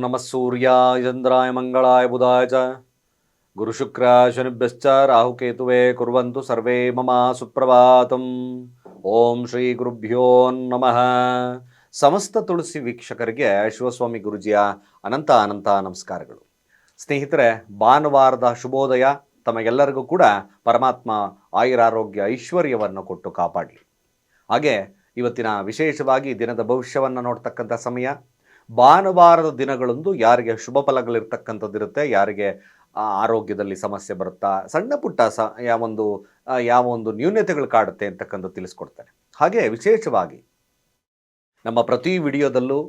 ನಮಃ ಸೂರ್ಯಾಯ ಚಂದ್ರಾಯ ಮಂಗಳಾಯ ಬುಧಾಯ ಚ ಗುರುಶುಕ್ರ ಶನಿಭ್ಯಶ್ಚ ರಾಹುಕೇತುವೆ ಕುರ್ವಂತು ಸರ್ವೇ ಮಮ ಸುಪ್ರಭಾತಂ ಓಂ ಶ್ರೀ ಗುರುಭ್ಯೋ ನಮಃ ಸಮಸ್ತ ತುಳಸಿ ವೀಕ್ಷಕರಿಗೆ ಶಿವಸ್ವಾಮಿ ಗುರುಜಿಯ ಅನಂತ ಅನಂತ ನಮಸ್ಕಾರಗಳು. ಸ್ನೇಹಿತರೆ, ಭಾನುವಾರದ ಶುಭೋದಯ ತಮಗೆಲ್ಲರಿಗೂ ಕೂಡ ಪರಮಾತ್ಮ ಆಯುರಾರೋಗ್ಯ ಐಶ್ವರ್ಯವನ್ನು ಕೊಟ್ಟು ಕಾಪಾಡಲಿ. ಹಾಗೆ, ಇವತ್ತಿನ ವಿಶೇಷವಾಗಿ ದಿನದ ಭವಿಷ್ಯವನ್ನು ನೋಡ್ತಕ್ಕಂಥ ಸಮಯ ಭಾನುವಾರದ ದಿನಗಳಂದು ಯಾರಿಗೆ ಶುಭ ಫಲಗಳಿರ್ತಕ್ಕಂಥದ್ದಿರುತ್ತೆ, ಯಾರಿಗೆ ಆರೋಗ್ಯದಲ್ಲಿ ಸಮಸ್ಯೆ ಬರುತ್ತಾ, ಸಣ್ಣ ಪುಟ್ಟ ಸ ಯಾವೊಂದು ಒಂದು ಯಾವ ಒಂದು ನ್ಯೂನ್ಯತೆಗಳು ಕಾಡುತ್ತೆ ಅಂತಕ್ಕಂಥ ತಿಳಿಸ್ಕೊಡ್ತಾರೆ ಹಾಗೆ ವಿಶೇಷವಾಗಿ ನಮ್ಮ ಪ್ರತಿ ವಿಡಿಯೋದಲ್ಲೂ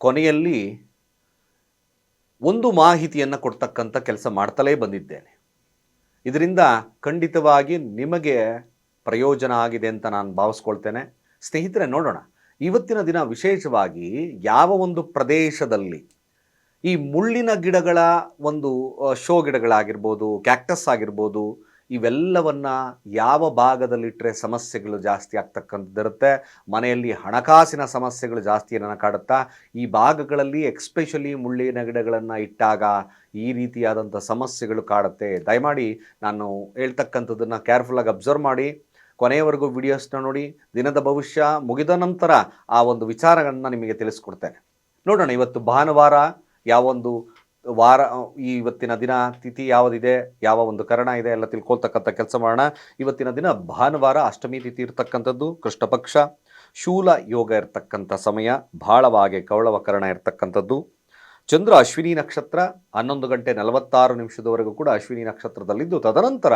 ಕೊನೆಯಲ್ಲಿ ಒಂದು ಮಾಹಿತಿಯನ್ನು ಕೊಡ್ತಕ್ಕಂಥ ಕೆಲಸ ಮಾಡ್ತಲೇ ಬಂದಿದ್ದೇನೆ. ಇದರಿಂದ ಖಂಡಿತವಾಗಿ ನಿಮಗೆ ಪ್ರಯೋಜನ ಆಗಿದೆ ಅಂತ ನಾನು ಭಾವಿಸ್ಕೊಳ್ತೇನೆ. ಸ್ನೇಹಿತರೆ, ನೋಡೋಣ. ಇವತ್ತಿನ ದಿನ ವಿಶೇಷವಾಗಿ ಯಾವ ಒಂದು ಪ್ರದೇಶದಲ್ಲಿ ಈ ಮುಳ್ಳಿನ ಗಿಡಗಳ ಒಂದು ಶೋ ಗಿಡಗಳಾಗಿರ್ಬೋದು, ಕ್ಯಾಕ್ಟಸ್ ಆಗಿರ್ಬೋದು, ಇವೆಲ್ಲವನ್ನು ಯಾವ ಭಾಗದಲ್ಲಿಟ್ಟರೆ ಸಮಸ್ಯೆಗಳು ಜಾಸ್ತಿ ಆಗ್ತಕ್ಕಂಥದ್ದಿರುತ್ತೆ ಮನೆಯಲ್ಲಿ ಹಣಕಾಸಿನ ಸಮಸ್ಯೆಗಳು ಜಾಸ್ತಿ ಏನನ್ನು ಕಾಡುತ್ತಾ, ಈ ಭಾಗಗಳಲ್ಲಿ ಎಕ್ಸ್ಪೆಷಲಿ ಮುಳ್ಳಿನ ಗಿಡಗಳನ್ನು ಇಟ್ಟಾಗ ಈ ರೀತಿಯಾದಂಥ ಸಮಸ್ಯೆಗಳು ಕಾಡುತ್ತೆ. ದಯಮಾಡಿ ನಾನು ಹೇಳ್ತಕ್ಕಂಥದ್ದನ್ನು ಕೇರ್ಫುಲ್ಲಾಗಿ ಅಬ್ಸರ್ವ್ ಮಾಡಿ. ಕೊನೆಯವರೆಗೂ ವಿಡಿಯೋಸ್ನ ನೋಡಿ, ದಿನದ ಭವಿಷ್ಯ ಮುಗಿದ ನಂತರ ಆ ಒಂದು ವಿಚಾರಗಳನ್ನು ನಿಮಗೆ ತಿಳಿಸ್ಕೊಡ್ತೇನೆ. ನೋಡೋಣ, ಇವತ್ತು ಭಾನುವಾರ ಯಾವೊಂದು ವಾರ, ಈ ಇವತ್ತಿನ ದಿನ, ತಿಥಿ ಯಾವುದಿದೆ, ಯಾವ ಒಂದು ಕರಣ ಇದೆ, ಎಲ್ಲ ತಿಳ್ಕೊಳ್ತಕ್ಕಂಥ ಕೆಲಸ ಮಾಡೋಣ. ಇವತ್ತಿನ ದಿನ ಭಾನುವಾರ ಅಷ್ಟಮಿ ತಿಥಿ ಇರ್ತಕ್ಕಂಥದ್ದು ಕೃಷ್ಣ ಪಕ್ಷ ಶೂಲ ಯೋಗ ಇರ್ತಕ್ಕಂಥ ಸಮಯ ಭಾಳವಾಗಿ ಕೌಳವ ಕರಣ ಇರ್ತಕ್ಕಂಥದ್ದು. ಚಂದ್ರ ಅಶ್ವಿನಿ ನಕ್ಷತ್ರ ಹನ್ನೊಂದು ಗಂಟೆ ನಲವತ್ತಾರು ನಿಮಿಷದವರೆಗೂ ಕೂಡ ಅಶ್ವಿನಿ ನಕ್ಷತ್ರದಲ್ಲಿದ್ದು. ತದನಂತರ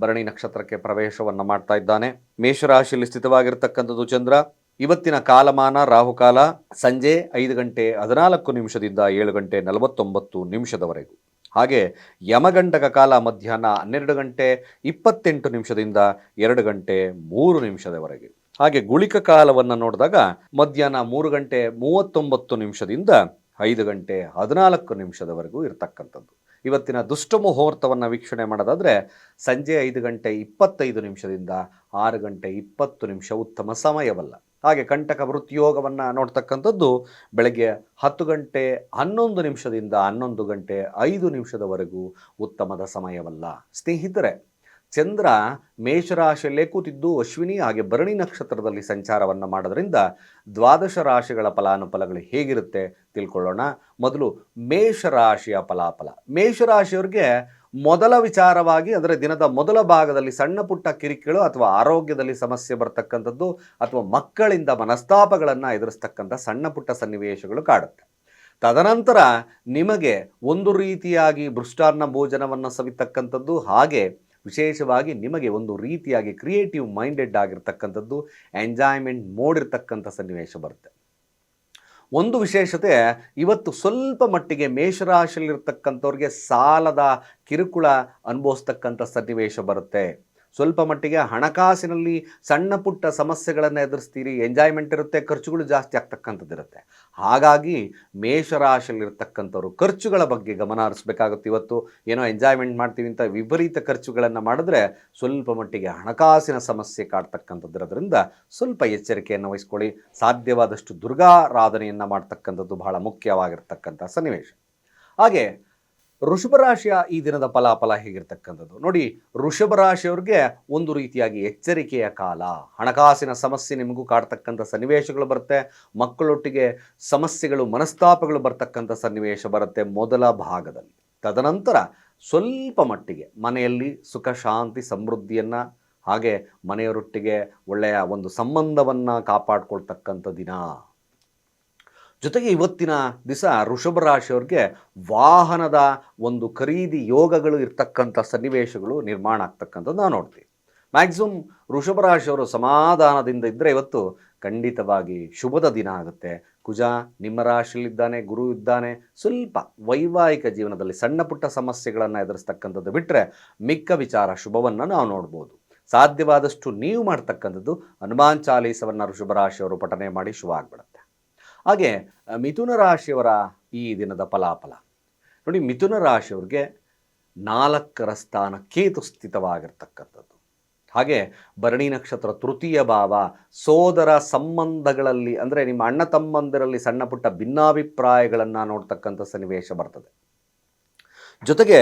ಭರಣಿ ನಕ್ಷತ್ರಕ್ಕೆ ಪ್ರವೇಶವನ್ನು ಮಾಡ್ತಾ ಇದ್ದಾನೆ. ಮೇಷರಾಶಿಯಲ್ಲಿ ಸ್ಥಿತವಾಗಿರ್ತಕ್ಕಂಥದ್ದು ಚಂದ್ರ. ಇವತ್ತಿನ ಕಾಲಮಾನ ರಾಹುಕಾಲ ಸಂಜೆ ಐದು ಗಂಟೆ ಹದಿನಾಲ್ಕು ನಿಮಿಷದಿಂದ ಏಳು ಗಂಟೆ ನಲವತ್ತೊಂಬತ್ತು ನಿಮಿಷದವರೆಗೂ. ಹಾಗೆ ಯಮಗಂಡಕ ಕಾಲ ಮಧ್ಯಾಹ್ನ ಹನ್ನೆರಡು ಗಂಟೆ ಇಪ್ಪತ್ತೆಂಟು ನಿಮಿಷದಿಂದ ಎರಡು ಗಂಟೆ ಮೂರು ನಿಮಿಷದವರೆಗೆ. ಹಾಗೆ ಗುಳಿಕ ಕಾಲವನ್ನು ನೋಡಿದಾಗ ಮಧ್ಯಾಹ್ನ ಮೂರು ಗಂಟೆ ಮೂವತ್ತೊಂಬತ್ತು ನಿಮಿಷದಿಂದ ಐದು ಗಂಟೆ ಹದಿನಾಲ್ಕು ನಿಮಿಷದವರೆಗೂ ಇರತಕ್ಕಂಥದ್ದು. ಇವತ್ತಿನ ದುಷ್ಟ ಮುಹೂರ್ತವನ್ನು ವೀಕ್ಷಣೆ ಮಾಡೋದಾದರೆ ಸಂಜೆ ಐದು ಗಂಟೆ ಇಪ್ಪತ್ತೈದು ನಿಮಿಷದಿಂದ ಆರು ಗಂಟೆ ಇಪ್ಪತ್ತು ನಿಮಿಷ ಉತ್ತಮ ಸಮಯವಲ್ಲ. ಹಾಗೆ ಕಂಟಕ ವೃತ್ತಿಯೋಗವನ್ನು ನೋಡ್ತಕ್ಕಂಥದ್ದು ಬೆಳಗ್ಗೆ ಹತ್ತು ಗಂಟೆ ಹನ್ನೊಂದು ನಿಮಿಷದಿಂದ ಹನ್ನೊಂದು ಗಂಟೆ ಐದು ನಿಮಿಷದವರೆಗೂ ಉತ್ತಮದ ಸಮಯವಲ್ಲ. ಸ್ನೇಹಿತರೆ ಚಂದ್ರ ಮೇಷರಾಶಿಯಲ್ಲೇ ಕೂತಿದ್ದು, ಅಶ್ವಿನಿ ಹಾಗೆ ಭರಣಿ ನಕ್ಷತ್ರದಲ್ಲಿ ಸಂಚಾರವನ್ನು ಮಾಡೋದ್ರಿಂದ ದ್ವಾದಶ ರಾಶಿಗಳ ಫಲಾನುಫಲಗಳು ಹೇಗಿರುತ್ತೆ ತಿಳ್ಕೊಳ್ಳೋಣ. ಮೊದಲು ಮೇಷರಾಶಿಯ ಫಲಾಫಲ. ಮೇಷರಾಶಿಯವ್ರಿಗೆ ಮೊದಲ ವಿಚಾರವಾಗಿ ಅಂದರೆ ದಿನದ ಮೊದಲ ಭಾಗದಲ್ಲಿ ಸಣ್ಣ ಪುಟ್ಟ ಕಿರಿಕಿಳು ಅಥವಾ ಆರೋಗ್ಯದಲ್ಲಿ ಸಮಸ್ಯೆ ಬರ್ತಕ್ಕಂಥದ್ದು ಅಥವಾ ಮಕ್ಕಳಿಂದ ಮನಸ್ತಾಪಗಳನ್ನು ಎದುರಿಸ್ತಕ್ಕಂಥ ಸಣ್ಣ ಪುಟ್ಟ ಸನ್ನಿವೇಶಗಳು ಕಾಡುತ್ತೆ. ತದನಂತರ ನಿಮಗೆ ಒಂದು ರೀತಿಯಾಗಿ ಭೃಷ್ಟಾನ್ನ ಭೋಜನವನ್ನು ಸವಿತಕ್ಕಂಥದ್ದು ಹಾಗೆ ವಿಶೇಷವಾಗಿ ನಿಮಗೆ ಒಂದು ರೀತಿಯಾಗಿ ಕ್ರಿಯೇಟಿವ್ ಮೈಂಡೆಡ್ ಆಗಿರ್ತಕ್ಕಂಥದ್ದು ಎಂಜಾಯ್ಮೆಂಟ್ ಮೋಡ್ ಇರ್ತಕ್ಕಂಥ ಸನ್ನಿವೇಶ ಬರುತ್ತೆ. ಒಂದು ವಿಶೇಷತೆ, ಇವತ್ತು ಸ್ವಲ್ಪ ಮಟ್ಟಿಗೆ ಮೇಷರಾಶಿಯಲ್ಲಿರ್ತಕ್ಕಂಥವ್ರಿಗೆ ಸಾಲದ ಕಿರುಕುಳ ಅನುಭವಿಸ್ತಕ್ಕಂಥ ಸನ್ನಿವೇಶ ಬರುತ್ತೆ. ಸ್ವಲ್ಪ ಮಟ್ಟಿಗೆ ಹಣಕಾಸಿನಲ್ಲಿ ಸಣ್ಣ ಪುಟ್ಟ ಸಮಸ್ಯೆಗಳನ್ನು ಎದುರಿಸ್ತೀರಿ ಎಂಜಾಯ್ಮೆಂಟ್ ಇರುತ್ತೆ, ಖರ್ಚುಗಳು ಜಾಸ್ತಿ ಆಗ್ತಕ್ಕಂಥದ್ದು ಇರುತ್ತೆ. ಹಾಗಾಗಿ ಮೇಷರಾಶಿಯಲ್ಲಿರ್ತಕ್ಕಂಥವ್ರು ಖರ್ಚುಗಳ ಬಗ್ಗೆ ಗಮನ ಹರಿಸ್ಬೇಕಾಗುತ್ತೆ. ಇವತ್ತು ಏನೋ ಎಂಜಾಯ್ಮೆಂಟ್ ಮಾಡ್ತೀವಿ ಅಂತ ವಿಪರೀತ ಖರ್ಚುಗಳನ್ನು ಮಾಡಿದ್ರೆ ಸ್ವಲ್ಪ ಮಟ್ಟಿಗೆ ಹಣಕಾಸಿನ ಸಮಸ್ಯೆ ಕಾಡ್ತಕ್ಕಂಥದ್ದಿರೋದ್ರಿಂದ ಸ್ವಲ್ಪ ಎಚ್ಚರಿಕೆಯನ್ನು ವಹಿಸ್ಕೊಳ್ಳಿ. ಸಾಧ್ಯವಾದಷ್ಟು ದುರ್ಗಾರಾಧನೆಯನ್ನು ಮಾಡ್ತಕ್ಕಂಥದ್ದು ಬಹಳ ಮುಖ್ಯವಾಗಿರ್ತಕ್ಕಂಥ ಸನ್ನಿವೇಶ. ಹಾಗೆ ವೃಷಭ ರಾಶಿಯ ಈ ದಿನದ ಫಲಾಫಲ ಹೇಗಿರ್ತಕ್ಕಂಥದ್ದು? ನೋಡಿ ಋಷಭ ರಾಶಿಯವ್ರಿಗೆ ಒಂದು ರೀತಿಯಾಗಿ ಎಚ್ಚರಿಕೆಯ ಕಾಲ. ಹಣಕಾಸಿನ ಸಮಸ್ಯೆ ನಿಮಗೂ ಕಾಡ್ತಕ್ಕಂಥ ಸನ್ನಿವೇಶಗಳು ಬರುತ್ತೆ. ಮಕ್ಕಳೊಟ್ಟಿಗೆ ಸಮಸ್ಯೆಗಳು, ಮನಸ್ತಾಪಗಳು ಬರ್ತಕ್ಕಂಥ ಸನ್ನಿವೇಶ ಬರುತ್ತೆ ಮೊದಲ ಭಾಗದಲ್ಲಿ. ತದನಂತರ ಸ್ವಲ್ಪ ಮಟ್ಟಿಗೆ ಮನೆಯಲ್ಲಿ ಸುಖ, ಶಾಂತಿ, ಸಮೃದ್ಧಿಯನ್ನು, ಹಾಗೆ ಮನೆಯವರೊಟ್ಟಿಗೆ ಒಳ್ಳೆಯ ಒಂದು ಸಂಬಂಧವನ್ನು ಕಾಪಾಡ್ಕೊಳ್ತಕ್ಕಂಥ ದಿನ. ಜೊತೆಗೆ ಇವತ್ತಿನ ದಿವಸ ಋಷಭ ರಾಶಿಯವ್ರಿಗೆ ವಾಹನದ ಒಂದು ಖರೀದಿ ಯೋಗಗಳು ಇರ್ತಕ್ಕಂಥ ಸನ್ನಿವೇಶಗಳು ನಿರ್ಮಾಣ ಆಗ್ತಕ್ಕಂಥದ್ದು ನಾವು ನೋಡ್ತೀವಿ. ಮ್ಯಾಕ್ಸಿಮಮ್ ಋಷಭ ರಾಶಿಯವರು ಸಮಾಧಾನದಿಂದ ಇದ್ದರೆ ಇವತ್ತು ಖಂಡಿತವಾಗಿ ಶುಭದ ದಿನ ಆಗುತ್ತೆ. ಕುಜ ನಿಮ್ಮ ರಾಶಿಯಲ್ಲಿದ್ದಾನೆ, ಗುರು ಇದ್ದಾನೆ. ಸ್ವಲ್ಪ ವೈವಾಹಿಕ ಜೀವನದಲ್ಲಿ ಸಣ್ಣ ಪುಟ್ಟ ಸಮಸ್ಯೆಗಳನ್ನು ಎದುರಿಸ್ತಕ್ಕಂಥದ್ದು ಬಿಟ್ಟರೆ ಮಿಕ್ಕ ವಿಚಾರ ಶುಭವನ್ನು ನಾವು ನೋಡ್ಬೋದು. ಸಾಧ್ಯವಾದಷ್ಟು ನೀವು ಮಾಡ್ತಕ್ಕಂಥದ್ದು ಹನುಮಾನ್ ಚಾಲೀಸವನ್ನು ಋಷಭ ರಾಶಿಯವರು ಪಠನೆ ಮಾಡಿ ಶುಭ ಆಗ್ಬಿಡುತ್ತೆ. ಹಾಗೆ ಮಿಥುನ ರಾಶಿಯವರ ಈ ದಿನದ ಫಲಾಫಲ. ನೋಡಿ, ಮಿಥುನ ರಾಶಿಯವ್ರಿಗೆ ನಾಲ್ಕರ ಸ್ಥಾನ ಕೇತು ಸ್ಥಿತವಾಗಿರ್ತಕ್ಕಂಥದ್ದು. ಹಾಗೆ, ಭರಣಿ ನಕ್ಷತ್ರ ತೃತೀಯ ಭಾವ, ಸೋದರ ಸಂಬಂಧಗಳಲ್ಲಿ, ಅಂದರೆ ನಿಮ್ಮ ಅಣ್ಣ ತಮ್ಮಂದಿರಲ್ಲಿ ಸಣ್ಣ ಪುಟ್ಟ ಭಿನ್ನಾಭಿಪ್ರಾಯಗಳನ್ನು ನೋಡ್ತಕ್ಕಂಥ ಸನ್ನಿವೇಶ ಬರ್ತದೆ. ಜೊತೆಗೆ,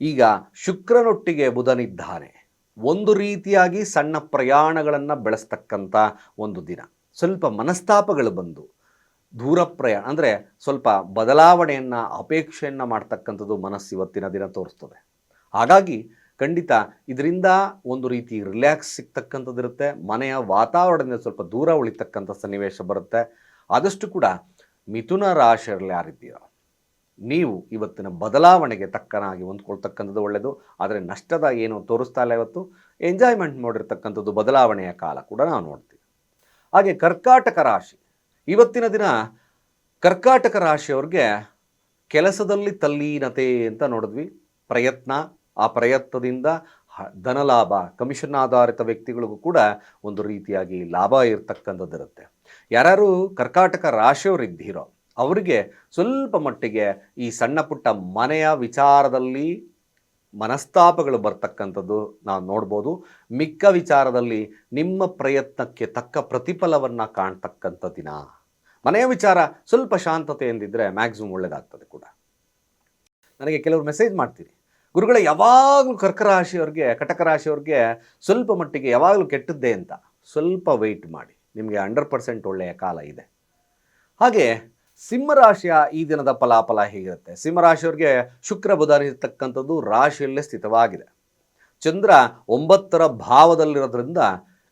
ಈಗ ಶುಕ್ರನೊಟ್ಟಿಗೆ ಬುಧನಿದ್ದಾನೆ. ಒಂದು ರೀತಿಯಾಗಿ ಸಣ್ಣ ಪ್ರಯಾಣಗಳನ್ನು ಬೆಳೆಸ್ತಕ್ಕಂಥ ಒಂದು ದಿನ. ಸ್ವಲ್ಪ ಮನಸ್ತಾಪಗಳು ಬಂದು ದೂರ ಪ್ರಯಾಣ ಅಂದರೆ ಸ್ವಲ್ಪ ಬದಲಾವಣೆಯನ್ನು, ಅಪೇಕ್ಷೆಯನ್ನು ಮಾಡ್ತಕ್ಕಂಥದ್ದು ಮನಸ್ಸು ಇವತ್ತಿನ ದಿನ ತೋರಿಸ್ತದೆ. ಹಾಗಾಗಿ ಖಂಡಿತ ಇದರಿಂದ ಒಂದು ರೀತಿ ರಿಲ್ಯಾಕ್ಸ್ ಸಿಗ್ತಕ್ಕಂಥದ್ದಿರುತ್ತೆ ಮನೆಯ ವಾತಾವರಣದಿಂದ ಸ್ವಲ್ಪ ದೂರ ಉಳಿತಕ್ಕಂಥ ಸನ್ನಿವೇಶ ಬರುತ್ತೆ. ಆದಷ್ಟು ಕೂಡ ಮಿಥುನ ರಾಶಿಯಲ್ಲಿ ಯಾರಿದ್ದೀರೋ, ನೀವು ಇವತ್ತಿನ ಬದಲಾವಣೆಗೆ ತಕ್ಕನಾಗಿ ಹೊಂದ್ಕೊಳ್ತಕ್ಕಂಥದ್ದು ಒಳ್ಳೆಯದು ಆದರೆ ನಷ್ಟದ ಏನು ತೋರಿಸ್ತಾ ಇಲ್ಲ ಇವತ್ತು ಎಂಜಾಯ್ಮೆಂಟ್ ಮಾಡಿರ್ತಕ್ಕಂಥದ್ದು ಬದಲಾವಣೆಯ ಕಾಲ ಕೂಡ ನಾವು ನೋಡ್ತೀವಿ. ಹಾಗೆ ಕರ್ಕಾಟಕ ರಾಶಿ ಇವತ್ತಿನ ದಿನ ಕರ್ಕಾಟಕ ರಾಶಿಯವ್ರಿಗೆ ಕೆಲಸದಲ್ಲಿ ತಲ್ಲೀನತೆ ಅಂತ ನೋಡಿದ್ವಿ. ಪ್ರಯತ್ನ, ಆ ಪ್ರಯತ್ನದಿಂದ ಧನಲಾಭ, ಕಮಿಷನ್ ಆಧಾರಿತ ವ್ಯಕ್ತಿಗಳಿಗೂ ಕೂಡ ಒಂದು ರೀತಿಯಾಗಿ ಲಾಭ ಇರತಕ್ಕಂಥದ್ದಿರುತ್ತೆ. ಯಾರು ಕರ್ಕಾಟಕ ರಾಶಿಯವರಿದ್ದೀರೋ ಅವರಿಗೆ ಸ್ವಲ್ಪ ಮಟ್ಟಿಗೆ ಈ ಸಣ್ಣ ಪುಟ್ಟ ಮನೆಯ ವಿಚಾರದಲ್ಲಿ ಮನಸ್ತಾಪಗಳು ಬರ್ತಕ್ಕಂಥದ್ದು ನಾವು ನೋಡ್ಬೋದು. ಮಿಕ್ಕ ವಿಚಾರದಲ್ಲಿ ನಿಮ್ಮ ಪ್ರಯತ್ನಕ್ಕೆ ತಕ್ಕ ಪ್ರತಿಫಲವನ್ನು ಕಾಣ್ತಕ್ಕಂಥ ದಿನ. ಮನೆಯ ವಿಚಾರ ಸ್ವಲ್ಪ ಶಾಂತತೆ ಎಂದಿದ್ದರೆ ಮ್ಯಾಕ್ಸಿಮಮ್ ಒಳ್ಳೆಯದಾಗ್ತದೆ ಕೂಡ. ನನಗೆ ಕೆಲವರು ಮೆಸೇಜ್ ಮಾಡ್ತೀರಿ. ಗುರುಗಳೇ, ಯಾವಾಗಲೂ ಕರ್ಕ ರಾಶಿಯವ್ರಿಗೆ ಕಟಕ ರಾಶಿಯವ್ರಿಗೆ ಸ್ವಲ್ಪ ಮಟ್ಟಿಗೆ ಯಾವಾಗಲೂ ಕೆಟ್ಟದ್ದೇ ಅಂತ ಸ್ವಲ್ಪ ವೆಯ್ಟ್ ಮಾಡಿ. ನಿಮಗೆ ಹಂಡ್ರೆಡ್ ಪರ್ಸೆಂಟ್ ಒಳ್ಳೆಯ ಕಾಲ ಇದೆ. ಹಾಗೆ ಸಿಂಹರಾಶಿಯ ಈ ದಿನದ ಫಲಾಫಲ ಹೇಗಿರುತ್ತೆ? ಸಿಂಹರಾಶಿಯವ್ರಿಗೆ ಶುಕ್ರ ಬುಧ ಇರತಕ್ಕಂಥದ್ದು ರಾಶಿಯಲ್ಲೇ ಸ್ಥಿತವಾಗಿದೆ. ಚಂದ್ರ ಒಂಬತ್ತರ ಭಾವದಲ್ಲಿರೋದ್ರಿಂದ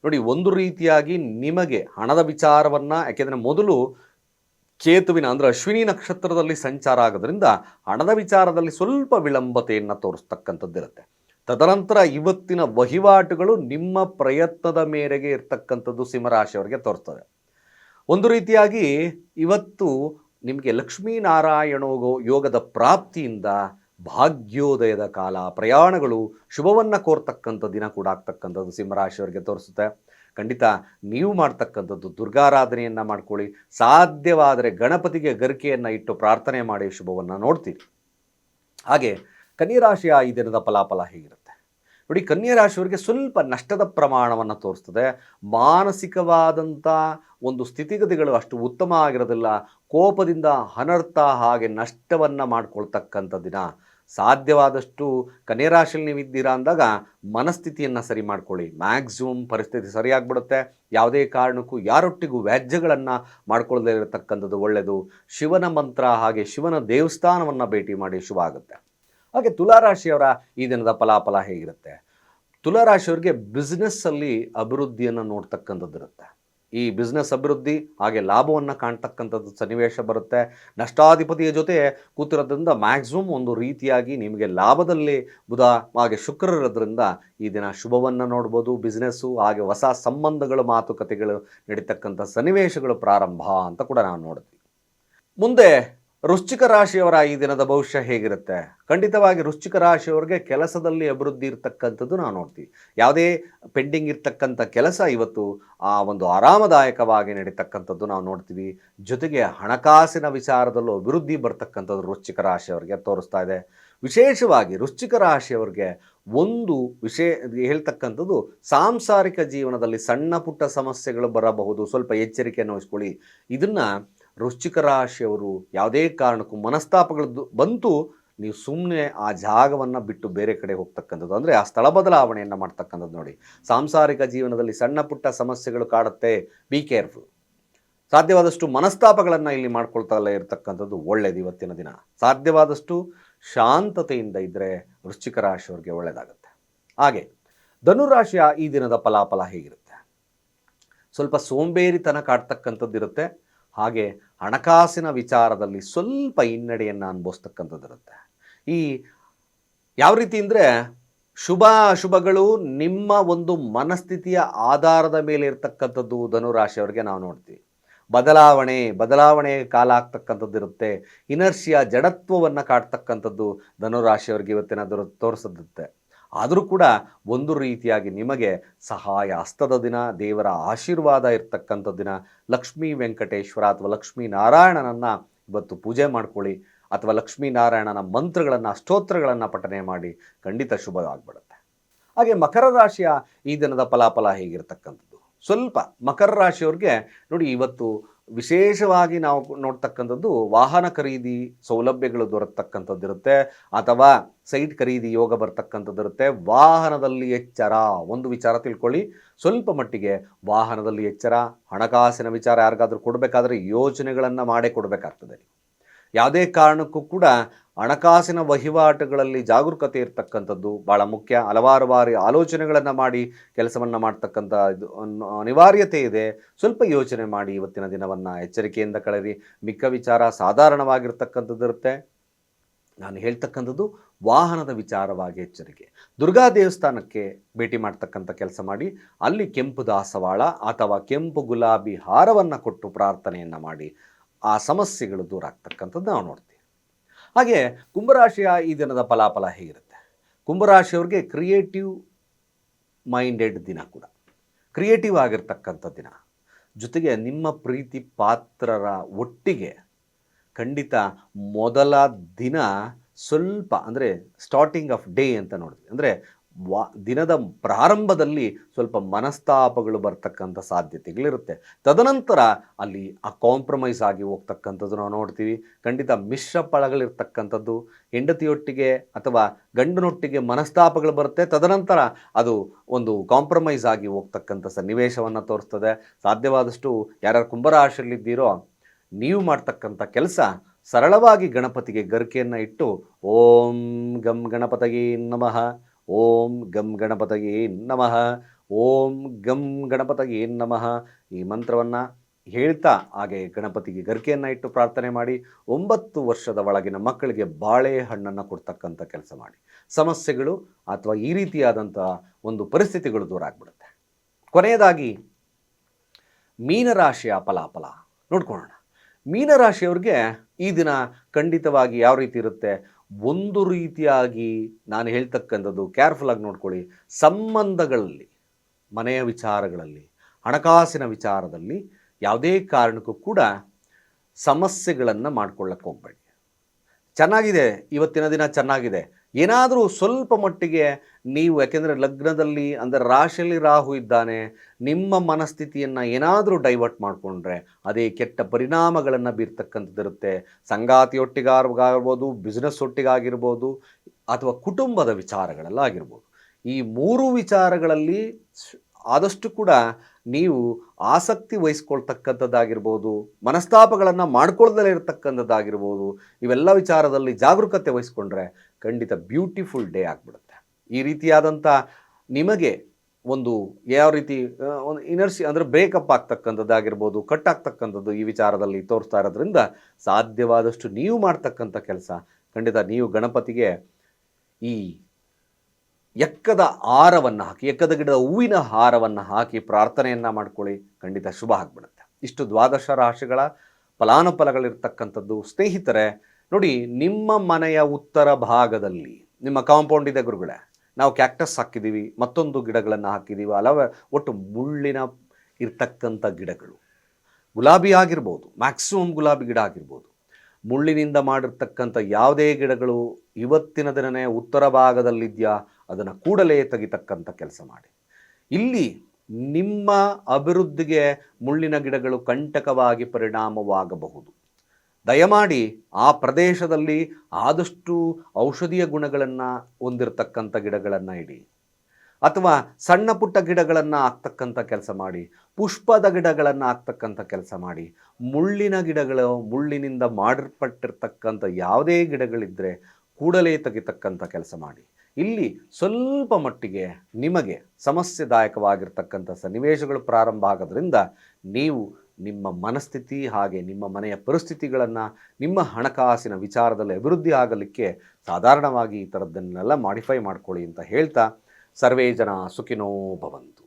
ನೋಡಿ, ಒಂದು ರೀತಿಯಾಗಿ ನಿಮಗೆ ಹಣದ ವಿಚಾರವನ್ನು, ಯಾಕೆಂದರೆ ಮೊದಲು ಕೇತುವಿನ, ಅಂದರೆ ಅಶ್ವಿನಿ ನಕ್ಷತ್ರದಲ್ಲಿ ಸಂಚಾರ ಆಗೋದ್ರಿಂದ ಹಣದ ವಿಚಾರದಲ್ಲಿ ಸ್ವಲ್ಪ ವಿಳಂಬತೆಯನ್ನು ತೋರಿಸ್ತಕ್ಕಂಥದ್ದಿರುತ್ತೆ. ತದನಂತರ ಇವತ್ತಿನ ವಹಿವಾಟುಗಳು ನಿಮ್ಮ ಪ್ರಯತ್ನದ ಮೇರೆಗೆ ಇರ್ತಕ್ಕಂಥದ್ದು ಸಿಂಹರಾಶಿಯವರಿಗೆ ತೋರಿಸ್ತದೆ. ಒಂದು ರೀತಿಯಾಗಿ ಇವತ್ತು ನಿಮಗೆ ಲಕ್ಷ್ಮೀನಾರಾಯಣೋ ಯೋಗದ ಪ್ರಾಪ್ತಿಯಿಂದ ಭಾಗ್ಯೋದಯದ ಕಾಲ. ಪ್ರಯಾಣಗಳು ಶುಭವನ್ನು ಕೋರ್ತಕ್ಕಂಥ ದಿನ ಕೂಡ ಆಗ್ತಕ್ಕಂಥದ್ದು ಸಿಂಹರಾಶಿಯವರಿಗೆ ತೋರಿಸುತ್ತೆ. ಖಂಡಿತ ನೀವು ಮಾಡ್ತಕ್ಕಂಥದ್ದು ದುರ್ಗಾರಾಧನೆಯನ್ನು ಮಾಡ್ಕೊಳ್ಳಿ. ಸಾಧ್ಯವಾದರೆ ಗಣಪತಿಗೆ ಗರಿಕೆಯನ್ನು ಇಟ್ಟು ಪ್ರಾರ್ಥನೆ ಮಾಡಿ ಶುಭವನ್ನು ನೋಡ್ತೀರಿ. ಹಾಗೆ ಕನ್ಯರಾಶಿಯ ಈ ದಿನದ ಫಲಾಫಲ ಹೇಗಿರುತ್ತೆ? ನೋಡಿ, ಕನ್ಯಾ ರಾಶಿಯವರಿಗೆ ಸ್ವಲ್ಪ ನಷ್ಟದ ಪ್ರಮಾಣವನ್ನು ತೋರಿಸ್ತದೆ. ಮಾನಸಿಕವಾದಂಥ ಒಂದು ಸ್ಥಿತಿಗತಿಗಳು ಅಷ್ಟು ಉತ್ತಮ ಆಗಿರೋದಿಲ್ಲ. ಕೋಪದಿಂದ ಅನರ್ಥ ಹಾಗೆ ನಷ್ಟವನ್ನು ಮಾಡ್ಕೊಳ್ತಕ್ಕಂಥ ದಿನ. ಸಾಧ್ಯವಾದಷ್ಟು ಕನ್ಯಾ ರಾಶಿಯಲ್ಲಿ ನೀವಿದ್ದೀರಾ ಅಂದಾಗ ಮನಸ್ಥಿತಿಯನ್ನು ಸರಿ ಮಾಡ್ಕೊಳ್ಳಿ. ಮ್ಯಾಕ್ಸಿಮಮ್ ಪರಿಸ್ಥಿತಿ ಸರಿಯಾಗ್ಬಿಡುತ್ತೆ. ಯಾವುದೇ ಕಾರಣಕ್ಕೂ ಯಾರೊಟ್ಟಿಗೂ ವ್ಯಾಜ್ಯಗಳನ್ನು ಮಾಡ್ಕೊಳ್ಳದೇ ಇರತಕ್ಕಂಥದ್ದು ಒಳ್ಳೆಯದು ಶಿವನ ಮಂತ್ರ ಹಾಗೆ ಶಿವನ ದೇವಸ್ಥಾನವನ್ನು ಭೇಟಿ ಮಾಡಿ ಶುಭ ಆಗುತ್ತೆ. ಹಾಗೆ ತುಲಾರಾಶಿಯವರ ಈ ದಿನದ ಫಲಾಫಲ ಹೇಗಿರುತ್ತೆ? ತುಲಾರಾಶಿಯವರಿಗೆ ಬಿಸ್ನೆಸ್ಸಲ್ಲಿ ಅಭಿವೃದ್ಧಿಯನ್ನು ನೋಡ್ತಕ್ಕಂಥದ್ದು ಇರುತ್ತೆ. ಈ ಬಿಸ್ನೆಸ್ ಅಭಿವೃದ್ಧಿ ಹಾಗೆ ಲಾಭವನ್ನು ಕಾಣ್ತಕ್ಕಂಥದ್ದು ಸನ್ನಿವೇಶ ಬರುತ್ತೆ. ನಷ್ಟಾಧಿಪತಿಯ ಜೊತೆ ಕೂತಿರೋದ್ರಿಂದ ಮ್ಯಾಕ್ಸಿಮಮ್ ಒಂದು ರೀತಿಯಾಗಿ ನಿಮಗೆ ಲಾಭದಲ್ಲಿ ಬುಧ, ಹಾಗೆ ಶುಕ್ರ ಇರೋದ್ರಿಂದ ಈ ದಿನ ಶುಭವನ್ನು ನೋಡ್ಬೋದು ಬಿಸ್ನೆಸ್ಸು ಹಾಗೆ ಹೊಸ ಸಂಬಂಧಗಳು, ಮಾತುಕತೆಗಳು ನಡೀತಕ್ಕಂಥ ಸನ್ನಿವೇಶಗಳು ಪ್ರಾರಂಭ ಅಂತ ಕೂಡ ನಾವು ನೋಡ್ತೀವಿ. ಮುಂದೆ ವೃಶ್ಚಿಕ ರಾಶಿಯವರ ಈ ದಿನದ ಭವಿಷ್ಯ ಹೇಗಿರುತ್ತೆ? ಖಂಡಿತವಾಗಿ ವೃಶ್ಚಿಕ ರಾಶಿಯವರಿಗೆ ಕೆಲಸದಲ್ಲಿ ಅಭಿವೃದ್ಧಿ ಇರತಕ್ಕಂಥದ್ದು ನಾವು ನೋಡ್ತೀವಿ. ಯಾವುದೇ ಪೆಂಡಿಂಗ್ ಇರ್ತಕ್ಕಂಥ ಕೆಲಸ ಇವತ್ತು ಆ ಒಂದು ಆರಾಮದಾಯಕವಾಗಿ ನಡೀತಕ್ಕಂಥದ್ದು ನಾವು ನೋಡ್ತೀವಿ. ಜೊತೆಗೆ ಹಣಕಾಸಿನ ವಿಚಾರದಲ್ಲೂ ಅಭಿವೃದ್ಧಿ ಬರ್ತಕ್ಕಂಥದ್ದು ವೃಶ್ಚಿಕ ರಾಶಿಯವರಿಗೆ ತೋರಿಸ್ತಾ ಇದೆ. ವಿಶೇಷವಾಗಿ ವೃಶ್ಚಿಕ ರಾಶಿಯವರಿಗೆ ಒಂದು ವಿಷಯ ಹೇಳ್ತಕ್ಕಂಥದ್ದು ಸಾಂಸಾರಿಕ ಜೀವನದಲ್ಲಿ ಸಣ್ಣ ಪುಟ್ಟ ಸಮಸ್ಯೆಗಳು ಬರಬಹುದು. ಸ್ವಲ್ಪ ಎಚ್ಚರಿಕೆಯನ್ನು ವಹಿಸ್ಕೊಳ್ಳಿ. ಇದನ್ನು ವೃಶ್ಚಿಕ ರಾಶಿಯವರು ಯಾವುದೇ ಕಾರಣಕ್ಕೂ ಮನಸ್ತಾಪಗಳದ್ದು ಬಂತು ನೀವು ಸುಮ್ಮನೆ ಆ ಜಾಗವನ್ನು ಬಿಟ್ಟು ಬೇರೆ ಕಡೆ ಹೋಗ್ತಕ್ಕಂಥದ್ದು. ಅಂದರೆ ಆ ಸ್ಥಳ ಬದಲಾವಣೆಯನ್ನು ಮಾಡ್ತಕ್ಕಂಥದ್ದು ನೋಡಿ. ಸಾಂಸಾರಿಕ ಜೀವನದಲ್ಲಿ ಸಣ್ಣ ಪುಟ್ಟ ಸಮಸ್ಯೆಗಳು ಕಾಡುತ್ತೆ. ಬಿ ಕೇರ್ಫುಲ್ ಸಾಧ್ಯವಾದಷ್ಟು ಮನಸ್ತಾಪಗಳನ್ನು ಇಲ್ಲಿ ಮಾಡ್ಕೊಳ್ತಲೇ ಇರತಕ್ಕಂಥದ್ದು ಒಳ್ಳೆಯದು ಇವತ್ತಿನ ದಿನ. ಸಾಧ್ಯವಾದಷ್ಟು ಶಾಂತತೆಯಿಂದ ಇದ್ದರೆ ವೃಶ್ಚಿಕ ರಾಶಿಯವ್ರಿಗೆ ಒಳ್ಳೆಯದಾಗುತ್ತೆ ಹಾಗೆ ಧನುರಾಶಿಯ ಈ ದಿನದ ಫಲಾಫಲ ಹೇಗಿರುತ್ತೆ? ಸ್ವಲ್ಪ ಸೋಂಬೇರಿತನ ಕಾಡ್ತಕ್ಕಂಥದ್ದು ಇರುತ್ತೆ ಹಾಗೆ ಹಣಕಾಸಿನ ವಿಚಾರದಲ್ಲಿ ಸ್ವಲ್ಪ ಹಿನ್ನಡೆಯನ್ನು ಅನುಭವಿಸ್ತಕ್ಕಂಥದ್ದಿರುತ್ತೆ. ಈ ಯಾವ ರೀತಿ ಅಂದರೆ ಶುಭ ಅಶುಭಗಳು ನಿಮ್ಮ ಒಂದು ಮನಸ್ಥಿತಿಯ ಆಧಾರದ ಮೇಲೆ ಇರ್ತಕ್ಕಂಥದ್ದು ಧನುರಾಶಿಯವರಿಗೆ ನಾವು ನೋಡ್ತೀವಿ. ಬದಲಾವಣೆ ಬದಲಾವಣೆ ಕಾಲ ಆಗ್ತಕ್ಕಂಥದ್ದು ಇರುತ್ತೆ ಇನರ್ಷಿಯ ಜಡತ್ವವನ್ನು ಕಾಡ್ತಕ್ಕಂಥದ್ದು ಧನುರಾಶಿಯವರಿಗೆ ಇವತ್ತಿನ ದೊರ ತೋರಿಸುತ್ತೆ ಆದರೂ ಕೂಡ ಒಂದು ರೀತಿಯಾಗಿ ನಿಮಗೆ ಸಹಾಯ, ಹಸ್ತದ ದಿನ, ದೇವರ ಆಶೀರ್ವಾದ ಇರ್ತಕ್ಕಂಥ ದಿನ, ಲಕ್ಷ್ಮೀ ವೆಂಕಟೇಶ್ವರ ಅಥವಾ ಲಕ್ಷ್ಮೀ ನಾರಾಯಣನನ್ನು ಇವತ್ತು ಪೂಜೆ ಮಾಡ್ಕೊಳ್ಳಿ ಅಥವಾ ಲಕ್ಷ್ಮೀನಾರಾಯಣನ ಮಂತ್ರಗಳನ್ನು, ಸ್ತೋತ್ರಗಳನ್ನು ಪಠನೆ ಮಾಡಿ ಖಂಡಿತ ಶುಭ ಆಗ್ಬಿಡುತ್ತೆ ಹಾಗೆ ಮಕರ ರಾಶಿಯ ಈ ದಿನದ ಫಲಾಫಲ ಹೇಗಿರ್ತಕ್ಕಂಥದ್ದು? ಸ್ವಲ್ಪ ಮಕರ ರಾಶಿಯವ್ರಿಗೆ ನೋಡಿ ಇವತ್ತು ವಿಶೇಷವಾಗಿ ನಾವು ನೋಡ್ತಕ್ಕಂಥದ್ದು ವಾಹನ ಖರೀದಿ ಸೌಲಭ್ಯಗಳು ದೊರಕತಕ್ಕಂಥದ್ದು ಇರುತ್ತೆ, ಅಥವಾ ಸೈಟ್ ಖರೀದಿ ಯೋಗ ಬರ್ತಕ್ಕಂಥದ್ದು ಇರುತ್ತೆ. ವಾಹನದಲ್ಲಿ ಎಚ್ಚರ, ಒಂದು ವಿಚಾರ ತಿಳ್ಕೊಳ್ಳಿ. ಸ್ವಲ್ಪ ಮಟ್ಟಿಗೆ ವಾಹನದಲ್ಲಿ ಎಚ್ಚರ, ಹಣಕಾಸಿನ ವಿಚಾರ ಯಾರಿಗಾದರೂ ಕೊಡಬೇಕಾದ್ರೆ ಯೋಜನೆಗಳನ್ನು ಮಾಡೇ ಕೊಡಬೇಕಾಗ್ತದೆ. ಯಾವುದೇ ಕಾರಣಕ್ಕೂ ಕೂಡ ಹಣಕಾಸಿನ ವಹಿವಾಟುಗಳಲ್ಲಿ ಜಾಗರೂಕತೆ ಇರತಕ್ಕಂಥದ್ದು ಭಾಳ ಮುಖ್ಯ. ಹಲವಾರು ಬಾರಿ ಆಲೋಚನೆಗಳನ್ನು ಮಾಡಿ ಕೆಲಸವನ್ನು ಮಾಡ್ತಕ್ಕಂಥ ಇದು ಅನ್- ಅನಿವಾರ್ಯತೆ ಇದೆ. ಸ್ವಲ್ಪ ಯೋಚನೆ ಮಾಡಿ ಇವತ್ತಿನ ದಿನವನ್ನು ಎಚ್ಚರಿಕೆಯಿಂದ ಕಳೆದಿ ಮಿಕ್ಕ ವಿಚಾರ ಸಾಧಾರಣವಾಗಿರ್ತಕ್ಕಂಥದ್ದು ಇರುತ್ತೆ. ನಾನು ಹೇಳ್ತಕ್ಕಂಥದ್ದು ವಾಹನದ ವಿಚಾರವಾಗಿ ಎಚ್ಚರಿಕೆ. ದುರ್ಗಾ ದೇವಸ್ಥಾನಕ್ಕೆ ಭೇಟಿ ಮಾಡ್ತಕ್ಕಂಥ ಕೆಲಸ ಮಾಡಿ, ಅಲ್ಲಿ ಕೆಂಪು ದಾಸವಾಳ ಅಥವಾ ಕೆಂಪು ಗುಲಾಬಿ ಹಾರವನ್ನು ಕೊಟ್ಟು ಪ್ರಾರ್ಥನೆಯನ್ನು ಮಾಡಿ ಆ ಸಮಸ್ಯೆಗಳು ದೂರ ಆಗ್ತಕ್ಕಂಥದ್ದು ನಾವು ನೋಡ್ತೀವಿ. ಹಾಗೆ ಕುಂಭರಾಶಿಯ ಈ ದಿನದ ಫಲಾಫಲ ಹೇಗಿರುತ್ತೆ? ಕುಂಭರಾಶಿಯವ್ರಿಗೆ ಕ್ರಿಯೇಟಿವ್ ಮೈಂಡೆಡ್ ದಿನ ಕೂಡ. ಕ್ರಿಯೇಟಿವ್ ಆಗಿರ್ತಕ್ಕಂಥ ದಿನ. ಜೊತೆಗೆ ನಿಮ್ಮ ಪ್ರೀತಿ ಪಾತ್ರರ ಒಟ್ಟಿಗೆ ಖಂಡಿತ ಮೊದಲ ದಿನ ಸ್ವಲ್ಪ ಅಂದರೆ ಸ್ಟಾರ್ಟಿಂಗ್ ಆಫ್ ಡೇ ಅಂತ ನೋಡ್ತೀವಿ ಅಂದರೆ ವಾ, ದಿನದ ಪ್ರಾರಂಭದಲ್ಲಿ ಸ್ವಲ್ಪ ಮನಸ್ತಾಪಗಳು ಬರ್ತಕ್ಕಂಥ ಸಾಧ್ಯತೆಗಳಿರುತ್ತೆ. ತದನಂತರ ಅಲ್ಲಿ ಆ ಕಾಂಪ್ರಮೈಸ್ ಆಗಿ ಹೋಗ್ತಕ್ಕಂಥದ್ದು ನಾವು ನೋಡ್ತೀವಿ. ಖಂಡಿತ ಮಿಶ್ರ ಫಳಗಳಿರ್ತಕ್ಕಂಥದ್ದು ಹೆಂಡತಿಯೊಟ್ಟಿಗೆ ಅಥವಾ ಗಂಡನೊಟ್ಟಿಗೆ ಮನಸ್ತಾಪಗಳು ಬರುತ್ತೆ. ತದನಂತರ ಅದು ಒಂದು ಕಾಂಪ್ರಮೈಸ್ ಆಗಿ ಹೋಗ್ತಕ್ಕಂಥ ಸನ್ನಿವೇಶವನ್ನು ತೋರಿಸ್ತದೆ. ಸಾಧ್ಯವಾದಷ್ಟು ಯಾರ್ಯಾರು ಕುಂಭರಾಶಿಯಲ್ಲಿದ್ದೀರೋ, ನೀವು ಮಾಡ್ತಕ್ಕಂಥ ಕೆಲಸ ಸರಳವಾಗಿ ಗಣಪತಿಗೆ ಗರಿಕೆಯನ್ನು ಇಟ್ಟು, ಓಂ ಗಂ ಗಣಪತಗೆ ನಮಃ. ಓಂ ಗಂ ಗಣಪತಯೇ ನಮಃ. ಓಂ ಗಂ ಗಣಪತಯೇ ನಮಃ. ಈ ಮಂತ್ರವನ್ನು ಹೇಳ್ತಾ ಹಾಗೆ ಗಣಪತಿಗೆ ಗರ್ಕೆಯನ್ನು ಇಟ್ಟು ಪ್ರಾರ್ಥನೆ ಮಾಡಿ ಒಂಬತ್ತು ವರ್ಷದ ಒಳಗಿನ ಮಕ್ಕಳಿಗೆ ಬಾಳೆಹಣ್ಣನ್ನು ಕೊಡ್ತಕ್ಕಂಥ ಕೆಲಸ ಮಾಡಿ. ಸಮಸ್ಯೆಗಳು ಅಥವಾ ಈ ರೀತಿಯಾದಂಥ ಒಂದು ಪರಿಸ್ಥಿತಿಗಳು ದೂರ ಆಗ್ಬಿಡುತ್ತೆ. ಕೊನೆಯದಾಗಿ ಮೀನರಾಶಿಯ ಫಲಾಫಲ ನೋಡ್ಕೊಳ್ಳೋಣ. ಮೀನರಾಶಿಯವ್ರಿಗೆ ಈ ದಿನ ಖಂಡಿತವಾಗಿ ಯಾವ ರೀತಿ ಇರುತ್ತೆ? ಒಂದು ರೀತಿಯಾಗಿ ನಾನು ಹೇಳ್ತಕ್ಕಂಥದ್ದು ಕೇರ್ಫುಲ್ ಆಗಿ ನೋಡ್ಕೊಳ್ಳಿ. ಸಂಬಂಧಗಳಲ್ಲಿ, ಮನೆಯ ವಿಚಾರಗಳಲ್ಲಿ, ಹಣಕಾಸಿನ ವಿಚಾರದಲ್ಲಿ ಯಾವುದೇ ಕಾರಣಕ್ಕೂ ಕೂಡ ಸಮಸ್ಯೆಗಳನ್ನು ಮಾಡ್ಕೊಳ್ಳಕ್ಕೆ ಹೋಗ್ಬೇಡಿ. ಚೆನ್ನಾಗಿದೆ, ಇವತ್ತಿನ ದಿನ ಚೆನ್ನಾಗಿದೆ. ಏನಾದರೂ ಸ್ವಲ್ಪ ಮಟ್ಟಿಗೆ ನೀವು, ಯಾಕೆಂದರೆ ಲಗ್ನದಲ್ಲಿ, ಅಂದರೆ ರಾಶಿಯಲ್ಲಿ ರಾಹು ಇದ್ದಾನೆ, ನಿಮ್ಮ ಮನಸ್ಥಿತಿಯನ್ನು ಏನಾದರೂ ಡೈವರ್ಟ್ ಮಾಡಿಕೊಂಡ್ರೆ ಅದೇ ಕೆಟ್ಟ ಪರಿಣಾಮಗಳನ್ನು ಬೀರ್ತಕ್ಕಂಥದ್ದಿರುತ್ತೆ. ಸಂಗಾತಿಯೊಟ್ಟಿಗಾಗಿರ್ಬೋದು ಬಿಸ್ನೆಸ್ ಒಟ್ಟಿಗಾಗಿರ್ಬೋದು, ಅಥವಾ ಕುಟುಂಬದ ವಿಚಾರಗಳಲ್ಲಾಗಿರ್ಬೋದು. ಈ ಮೂರು ವಿಚಾರಗಳಲ್ಲಿ ಆದಷ್ಟು ಕೂಡ ನೀವು ಆಸಕ್ತಿ ವಹಿಸ್ಕೊಳ್ತಕ್ಕಂಥದ್ದಾಗಿರ್ಬೋದು, ಮನಸ್ತಾಪಗಳನ್ನು ಮಾಡ್ಕೊಳ್ದಲೇ ಇರತಕ್ಕಂಥದ್ದಾಗಿರ್ಬೋದು, ಇವೆಲ್ಲ ವಿಚಾರದಲ್ಲಿ ಜಾಗರೂಕತೆ ವಹಿಸ್ಕೊಂಡ್ರೆ ಖಂಡಿತ ಬ್ಯೂಟಿಫುಲ್ ಡೇ ಆಗಿಬಿಡುತ್ತೆ. ಈ ರೀತಿಯಾದಂಥ ನಿಮಗೆ ಒಂದು ಯಾವ ರೀತಿ ಒಂದು ಇನರ್ಸಿ ಅಂದರೆ ಬ್ರೇಕಪ್ ಆಗ್ತಕ್ಕಂಥದ್ದಾಗಿರ್ಬೋದು ಕಟ್ ಆಗ್ತಕ್ಕಂಥದ್ದು ಈ ವಿಚಾರದಲ್ಲಿ ತೋರಿಸ್ತಾ ಇರೋದ್ರಿಂದ ಸಾಧ್ಯವಾದಷ್ಟು ನೀವು ಮಾಡ್ತಕ್ಕಂಥ ಕೆಲಸ, ಖಂಡಿತ ನೀವು ಗಣಪತಿಗೆ ಈ ಎಕ್ಕದ ಹಾರವನ್ನು ಹಾಕಿ, ಎಕ್ಕದ ಗಿಡದ ಹೂವಿನ ಹಾರವನ್ನು ಹಾಕಿ ಪ್ರಾರ್ಥನೆಯನ್ನು ಮಾಡ್ಕೊಳ್ಳಿ, ಖಂಡಿತ ಶುಭ ಆಗ್ಬಿಡುತ್ತೆ. ಇಷ್ಟು ದ್ವಾದಶ ರಾಶಿಗಳ ಫಲಾನುಫಲಗಳಿರ್ತಕ್ಕಂಥದ್ದು, ಸ್ನೇಹಿತರೆ ನೋಡಿ, ನಿಮ್ಮ ಮನೆಯ ಉತ್ತರ ಭಾಗದಲ್ಲಿ, ನಿಮ್ಮ ಕಾಂಪೌಂಡ್ ಇದೆ ಗುರುಗಳೇ, ನಾವು ಕ್ಯಾಕ್ಟಸ್ ಹಾಕಿದ್ದೀವಿ ಮತ್ತೊಂದು ಗಿಡಗಳನ್ನು ಹಾಕಿದ್ದೀವಿ ಅಲವ ಒಟ್ಟು ಮುಳ್ಳಿನ ಇರ್ತಕ್ಕಂಥ ಗಿಡಗಳು. ಗುಲಾಬಿ ಆಗಿರ್ಬೋದು ಮ್ಯಾಕ್ಸಿಮಮ್ ಗುಲಾಬಿ ಗಿಡ ಆಗಿರ್ಬೋದು, ಮುಳ್ಳಿನಿಂದ ಮಾಡಿರ್ತಕ್ಕಂಥ ಯಾವುದೇ ಗಿಡಗಳು ಇವತ್ತಿನ ದಿನನೇ ಉತ್ತರ ಭಾಗದಲ್ಲಿದೆಯಾ, ಅದನ್ನು ಕೂಡಲೇ ತೆಗಿತಕ್ಕಂಥ ಕೆಲಸ ಮಾಡಿ. ಇಲ್ಲಿ ನಿಮ್ಮ ಅಭಿವೃದ್ಧಿಗೆ ಮುಳ್ಳಿನ ಗಿಡಗಳು ಕಂಟಕವಾಗಿ ಪರಿಣಾಮವಾಗಬಹುದು. ದಯಮಾಡಿ ಆ ಪ್ರದೇಶದಲ್ಲಿ ಆದಷ್ಟು ಔಷಧೀಯ ಗುಣಗಳನ್ನು ಹೊಂದಿರತಕ್ಕಂಥ ಗಿಡಗಳನ್ನು ಇಡಿ. ಅಥವಾ ಸಣ್ಣ ಪುಟ್ಟ ಗಿಡಗಳನ್ನು ಹಾಕ್ತಕ್ಕಂಥ ಕೆಲಸ ಮಾಡಿ, ಪುಷ್ಪದ ಗಿಡಗಳನ್ನು ಹಾಕ್ತಕ್ಕಂಥ ಕೆಲಸ ಮಾಡಿ, ಮುಳ್ಳಿನ ಗಿಡಗಳು ಮುಳ್ಳಿನಿಂದ ಮಾಡಿರ್ಪಟ್ಟಿರ್ತಕ್ಕಂಥ ಯಾವುದೇ ಗಿಡಗಳಿದ್ದರೆ ಕೂಡಲೇ ತೆಗಿತಕ್ಕಂಥ ಕೆಲಸ ಮಾಡಿ. ಇಲ್ಲಿ ಸ್ವಲ್ಪ ಮಟ್ಟಿಗೆ ನಿಮಗೆ ಸಮಸ್ಯೆದಾಯಕವಾಗಿರ್ತಕ್ಕಂಥ ಸನ್ನಿವೇಶಗಳು ಪ್ರಾರಂಭ ಆಗೋದ್ರಿಂದ ನೀವು ನಿಮ್ಮ ಮನಸ್ಥಿತಿ ಹಾಗೆ ನಿಮ್ಮ ಮನೆಯ ಪರಿಸ್ಥಿತಿಗಳನ್ನು ನಿಮ್ಮ ಹಣಕಾಸಿನ ವಿಚಾರದಲ್ಲಿ ಅಭಿವೃದ್ಧಿ ಆಗಲಿಕ್ಕೆ ಸಾಧಾರಣವಾಗಿ ಈ ಥರದ್ದನ್ನೆಲ್ಲ ಮಾಡಿಫೈ ಮಾಡ್ಕೊಳ್ಳಿ ಅಂತ ಹೇಳ್ತಾ ಸರ್ವೇ ಜನ ಸುಖಿನೋ ಭವಂತು.